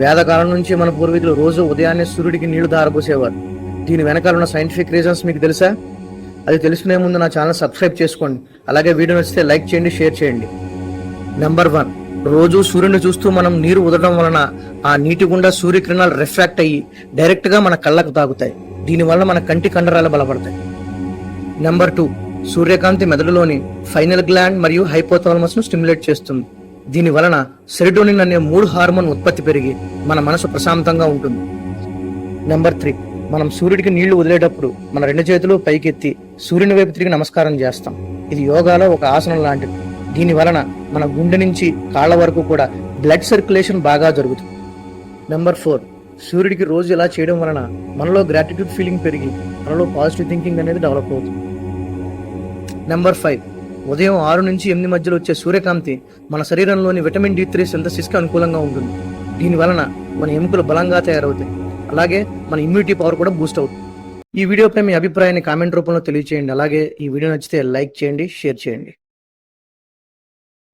వేదకాలం నుంచి మన పూర్వీకులు రోజు ఉదయాన్నే సూర్యుడికి నీళ్ళు దారపోసేవారు దీని వెనకాల ఉన్న సైంటిఫిక్ రీజన్స్ మీకు తెలుసా? అది తెలుసుకునే ముందు నా ఛానల్ సబ్స్క్రైబ్ చేసుకోండి. అలాగే వీడియో నచ్చితే లైక్ చేయండి షేర్ చేయండి. నెంబర్ వన్ రోజు సూర్యుని చూస్తూ మనం నీరు ఉదడం వలన ఆ నీటి గుండా సూర్యకిరణాలు రిఫ్రాక్ట్ అయ్యి డైరెక్ట్గా మన కళ్ళకు తాగుతాయి. దీనివల్ల మన కంటి కండరాలు బలపడతాయి. నెంబర్ టూ సూర్యకాంతి మెదడులోని ఫైనల్ గ్లాండ్ మరియు హైపోథాలమస్ను స్టిమ్యులేట్ చేస్తుంది. దీని వలన సెరిటోనిన్ అనే మూడు హార్మోన్ ఉత్పత్తి పెరిగి మన మనసు ప్రశాంతంగా ఉంటుంది. నెంబర్ త్రీ మనం సూర్యుడికి నీళ్ళు వదిలేటప్పుడు మన రెండు చేతులు పైకెత్తి సూర్యుని వైపు తిరిగి నమస్కారం చేస్తాం. ఇది యోగాలో ఒక ఆసనం లాంటిది. దీని వలన మన గుండె నుంచి కాళ్ళ వరకు కూడా బ్లడ్ సర్క్యులేషన్ బాగా జరుగుతుంది. నెంబర్ ఫోర్ సూర్యుడికి రోజు ఇలా చేయడం వలన మనలో గ్రాటిట్యూడ్ ఫీలింగ్ పెరిగి మనలో పాజిటివ్ థింకింగ్ అనేది డెవలప్ అవుతుంది. నెంబర్ ఫైవ్ ఉదయం ఆరు నుంచి ఎనిమిది మధ్యలో వచ్చే సూర్యకాంతి మన శరీరంలోని విటమిన్ డి త్రీ సింథసిస్కి అనుకూలంగా ఉంటుంది. దీని వలన మన ఎముకలు బలంగా తయారవుతాయి. అలాగే మన ఇమ్యూనిటీ పవర్ కూడా బూస్ట్ అవుతుంది. ఈ వీడియోపై మీ అభిప్రాయాన్ని కామెంట్ రూపంలో తెలియచేయండి. అలాగే ఈ వీడియో నచ్చితే లైక్ చేయండి షేర్ చేయండి.